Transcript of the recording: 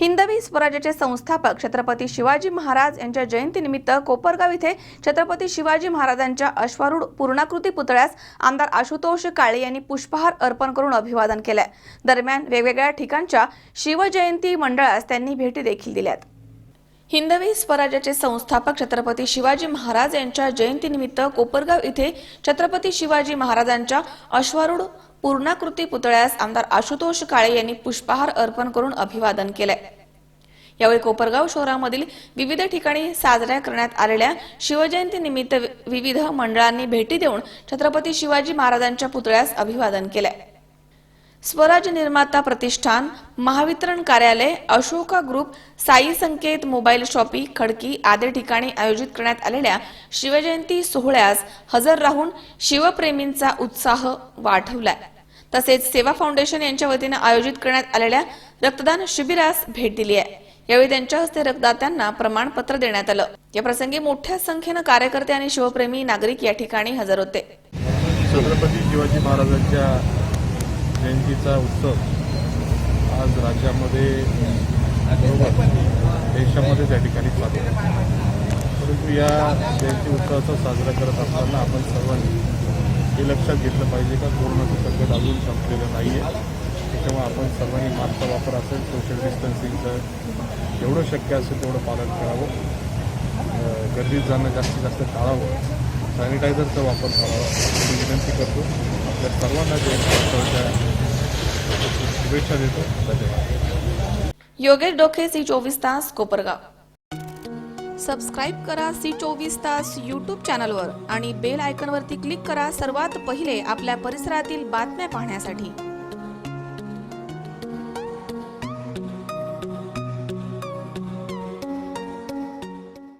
हिंदवी स्वराज्याचे संस्थापक छत्रपती शिवाजी महाराज यांच्या जयंतीनिमित्त कोपरगाव इथे छत्रपती शिवाजी महाराजांच्या अश्वारूढ पूर्णाकृती पुतळ्यास आमदार आशुतोष काळे यांनी पुष्पहार अर्पण करून अभिवादन केलंय. दरम्यान वेगवेगळ्या ठिकाणच्या शिवजयंती मंडळास त्यांनी भेटी देखील दिल्यात. हिंदवी स्वराज्याचे संस्थापक छत्रपती शिवाजी महाराज यांच्या जयंतीनिमित्त कोपरगाव इथे छत्रपती शिवाजी महाराजांच्या अश्वारूढ पूर्णाकृती पुतळ्यास आमदार आशुतोष काळे यांनी पुष्पहार अर्पण करून अभिवादन केलंय. यावेळी कोपरगाव शहरामधील विविध ठिकाणी साजऱ्या करण्यात आलेल्या शिवजयंती निमित्त विविध मंडळांनी भेटी देऊन छत्रपती शिवाजी महाराजांच्या पुतळ्यास अभिवादन केलंय. स्वराज निर्माता प्रतिष्ठान महावितरण कार्यालय Ashoka group Sai Sanket mobile shoppe Khadki आदी ठिकाणी आयोजित करण्यात आलेल्या शिवजयंती सोहळ्यास हजर राहून शिवप्रेमींचा उत्साह वाढवलाय. तसेच सेवा फाउंडेशन यांच्या वतीनं आयोजित करण्यात आलेल्या रक्तदान शिबिरास भेट दिली आहे. यावेळी त्यांच्या हस्ते रक्तदात्यांना प्रमाणपत्र देण्यात आलं. या प्रसंगी मोठ्या संख्येनं कार्यकर्ते आणि शिवप्रेमी नागरिक या ठिकाणी हजर होते. छत्रपती शिवाजी महाराजांच्या जयंतीचा उत्सव आज राज्यामध्ये देशामध्ये त्या ठिकाणी परंतु या जयंती उत्सवाचा साजरा करत असताना आपण सर्वांनी हे लक्षात घेतलं पाहिजे का कोरोनाचं संकट अजून नाही आहे त्याच्यामुळे आपण सर्वांनी मास्कचा वापर असेल सोशल डिस्टन्सिंगचं जेवढं शक्य असेल तेवढं पालन करावं. गर्दीत जाणं जास्तीत जास्त टाळावं. सॅनिटायझरचा वापर करावा. मी विनंती करतो. आपल्या सर्वांना शुभेच्छा देतो. धन्यवाद. योगेश डोके सी चोवीस तास कोपरगाव. सबस्क्राईब करा सी चोवीस तास यूट्यूब चॅनलवर आणि बेल आयकॉनवरती क्लिक करा सर्वात पहिले आपल्या परिसरातील बातम्या पाहण्यासाठी.